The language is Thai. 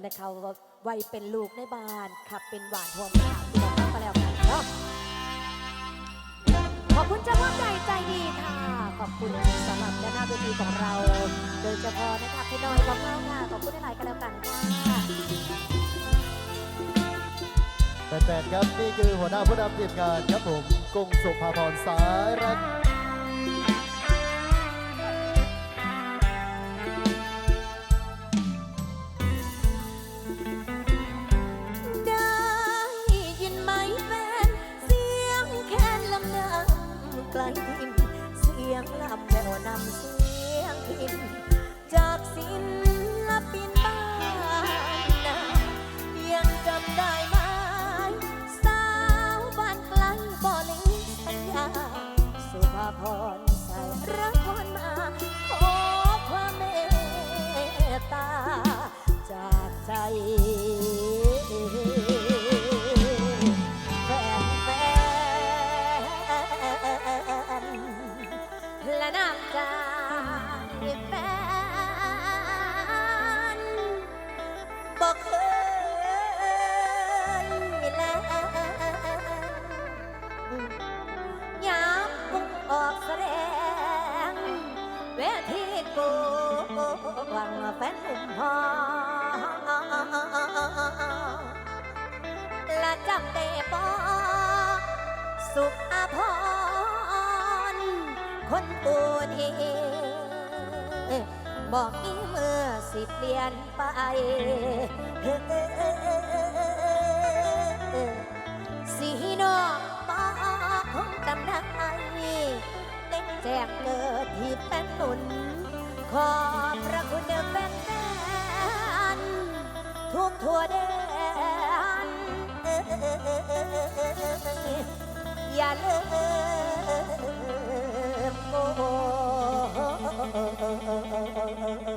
นะคะว่าวัยเป็นลูกในบ้านขับเป็นหวานทวมค่ะพี่น้องก็แล้วกันเนาะขอบคุณเจ้าพ่อใจใจดีค่ะ ขอบคุณสำหรับด้านหน้าเวทีของเรา โดยเฉพาะนะคะพี่น้อยของเราค่ะขอบคุณหลายๆกันแล้วกันค่ะแฟนๆครับนี่คือหัวหน้าผู้นำทีมงานครับผมกงสุภาพรสายรัก งลำแววนำเสียงพินจากศิลปินบ้านนายังจำได้ไหมสาวบ้านไกลบ่ลืมสัญญา สุภาพรใส่รักพรมา ขอความเมตตาจากใจ และน้ คนปูนีบอกอีเมื่อสิเปลี่ยนไปสีนอกบอกคงจำได้เต็งแจกเกิดที่เป็นหนุน ขอบพระคุณเดิมเป็นแฟนทุกทั่วแดนอย่าลืมโก uh, uh, uh.